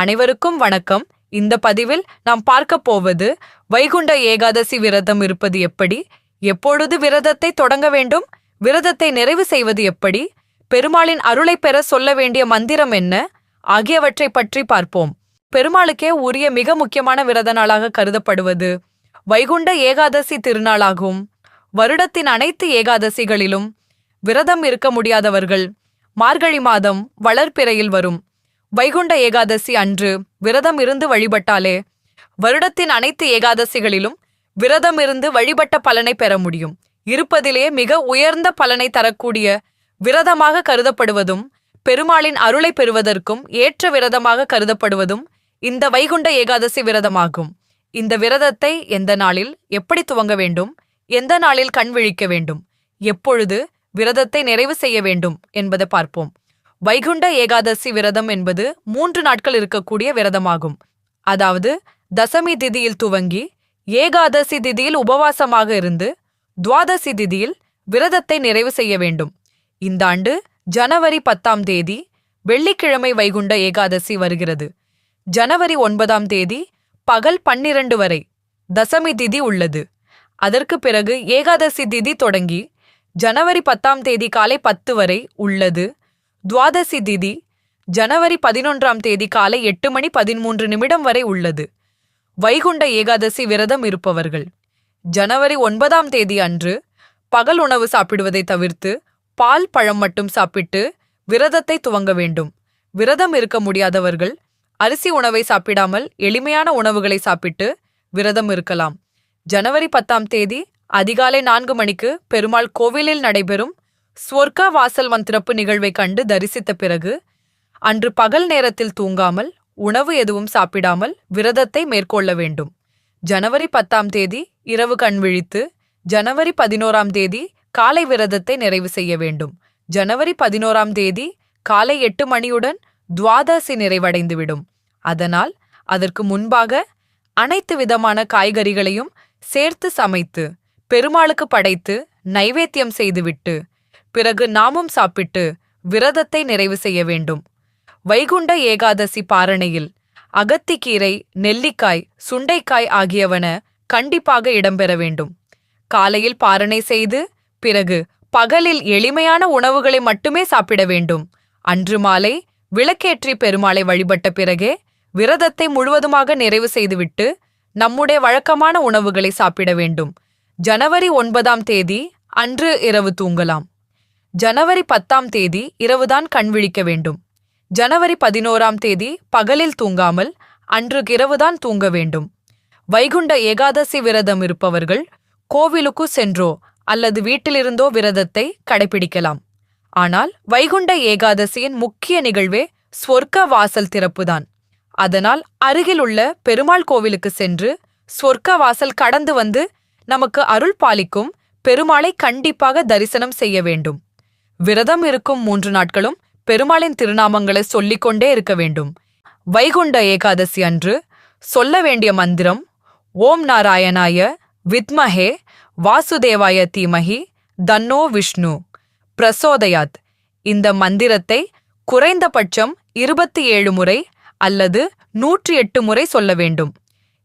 அனைவருக்கும் வணக்கம். இந்த பதிவில் நாம் பார்க்க போவது வைகுண்ட ஏகாதசி விரதம் இருப்பது எப்படி எப்பொழுது விரதத்தை தொடங்க வேண்டும் விரதத்தை நிறைவு செய்வது எப்படி பெருமாளின் அருளை பெற சொல்ல வேண்டிய மந்திரம் என்ன ஆகியவற்றை பற்றி பார்ப்போம். பெருமாளுக்கே உரிய மிக முக்கியமான விரத நாளாக கருதப்படுவது வைகுண்ட ஏகாதசி திருநாளாகும். வருடத்தின் அனைத்து ஏகாதசிகளிலும் விரதம் இருக்க முடியாதவர்கள் மார்கழி மாதம் வளர்ப்பிறையில் வரும். வைகுண்ட ஏகாதசி அன்று விரதம் இருந்து வழிபட்டாலே வருடத்தின் அனைத்து ஏகாதசிகளிலும் விரதம் இருந்து வழிபட்ட பலனை பெற முடியும். இருப்பதிலே மிக உயர்ந்த பலனை தரக்கூடிய விரதமாக கருதப்படுவதும் பெருமாளின் அருளை பெறுவதற்கும் ஏற்ற விரதமாக கருதப்படுவதும் இந்த வைகுண்ட ஏகாதசி விரதமாகும். இந்த விரதத்தை எந்த நாளில் எப்படி துவங்க வேண்டும் எந்த நாளில் கண் விழிக்க வேண்டும் எப்பொழுது விரதத்தை நிறைவு செய்ய வேண்டும் என்பதை பார்ப்போம். வைகுண்ட ஏகாதசி விரதம் என்பது மூன்று நாட்கள் இருக்கக்கூடிய விரதமாகும். அதாவது தசமி திதியில் துவங்கி ஏகாதசி திதியில் உபவாசமாக இருந்து துவாதசி திதியில் விரதத்தை நிறைவு செய்ய வேண்டும். இந்த ஆண்டு ஜனவரி பத்தாம் தேதி வெள்ளிக்கிழமை வைகுண்ட ஏகாதசி வருகிறது. ஜனவரி ஒன்பதாம் தேதி பகல் பன்னிரண்டு வரை தசமி திதி உள்ளது. அதற்கு பிறகு ஏகாதசி திதி தொடங்கி ஜனவரி பத்தாம் தேதி காலை பத்து வரை உள்ளது. துவாதசி திதி ஜனவரி பதினொன்றாம் தேதி காலை எட்டு மணி பதிமூன்று நிமிடம் வரை உள்ளது. வைகுண்ட ஏகாதசி விரதம் இருப்பவர்கள். ஜனவரி ஒன்பதாம் தேதி அன்று பகல் உணவு சாப்பிடுவதை தவிர்த்து பால் பழம் மட்டும் சாப்பிட்டு விரதத்தை துவங்க வேண்டும். விரதம் இருக்க முடியாதவர்கள் அரிசி உணவை சாப்பிடாமல் எளிமையான உணவுகளை சாப்பிட்டு விரதம் இருக்கலாம். ஜனவரி பத்தாம் தேதி அதிகாலை நான்கு மணிக்கு பெருமாள் கோவிலில் நடைபெறும் ஸ்வர்கா வாசல் மந்திரப்பு நிகழ்வை கண்டு தரிசித்த பிறகு அன்று பகல் நேரத்தில் தூங்காமல் உணவு எதுவும் சாப்பிடாமல் விரதத்தை மேற்கொள்ள வேண்டும். ஜனவரி பத்தாம் தேதி இரவு கண் விழித்து ஜனவரி பதினோராம் தேதி காலை விரதத்தை நிறைவு செய்ய வேண்டும். ஜனவரி பதினோராம் தேதி காலை எட்டு மணியுடன் துவாதசி நிறைவடைந்துவிடும். அதனால் அதற்கு முன்பாக அனைத்து விதமான காய்கறிகளையும் சேர்த்து சமைத்து பெருமாளுக்கு படைத்து நைவேத்தியம் செய்துவிட்டு பிறகு நாமும் சாப்பிட்டு விரதத்தை நிறைவு செய்ய வேண்டும். வைகுண்ட ஏகாதசி பாரணையில் அகத்திக்கீரை நெல்லிக்காய் சுண்டைக்காய் ஆகியவன கண்டிப்பாக இடம்பெற வேண்டும். காலையில் பாரணை செய்து பிறகு பகலில் எளிமையான உணவுகளை மட்டுமே சாப்பிட வேண்டும். அன்று மாலை விளக்கேற்றி பெருமாளை வழிபட்ட பிறகே விரதத்தை முழுவதுமாக நிறைவு செய்துவிட்டு நம்முடைய வழக்கமான உணவுகளை சாப்பிட வேண்டும். ஜனவரி ஒன்பதாம் தேதி அன்று இரவு தூங்கலாம். ஜனவரி பத்தாம் தேதி இரவுதான் கண் விழிக்க வேண்டும். ஜனவரி பதினோராம் தேதி பகலில் தூங்காமல் அன்று இரவுதான் தூங்க வேண்டும். வைகுண்ட ஏகாதசி விரதம் இருப்பவர்கள் கோவிலுக்கு சென்றோ அல்லது வீட்டிலிருந்தோ விரதத்தை கடைபிடிக்கலாம். ஆனால் வைகுண்ட ஏகாதசியின் முக்கிய நிகழ்வே ஸ்வர்க்க வாசல் திறப்புதான். அதனால் அருகிலுள்ள பெருமாள் கோவிலுக்கு சென்று ஸ்வர்க்க வாசல் கடந்து வந்து நமக்கு அருள் பாலிக்கும் பெருமாளை கண்டிப்பாக தரிசனம் செய்ய வேண்டும். விரதம் இருக்கும் மூன்று நாட்களும் பெருமாளின் திருநாமங்களை சொல்லிக்கொண்டே இருக்க வேண்டும். வைகுண்ட ஏகாதசி அன்று சொல்ல வேண்டிய மந்திரம் ஓம் நாராயணாய வித்மஹே வாசுதேவாய தீமஹி தன்னோ விஷ்ணு. பிரசோதயாத். இந்த மந்திரத்தை குறைந்தபட்சம் இருபத்தி ஏழு முறை அல்லது நூற்றி எட்டு முறை சொல்ல வேண்டும்.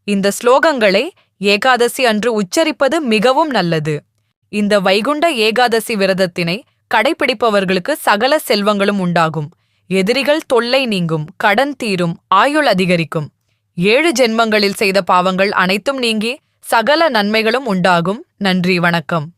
இந்த ஸ்லோகங்களை ஏகாதசி அன்று உச்சரிப்பது மிகவும் நல்லது. இந்த வைகுண்ட ஏகாதசி விரதத்தினை கடைபிடிப்பவர்களுக்கு சகல செல்வங்களும் உண்டாகும். எதிரிகள் தொல்லை நீங்கும் கடன் தீரும் ஆயுள் அதிகரிக்கும். ஏழு ஜென்மங்களில் செய்த பாவங்கள் அனைத்தும் நீங்கி சகல நன்மைகளும் உண்டாகும். நன்றி வணக்கம்.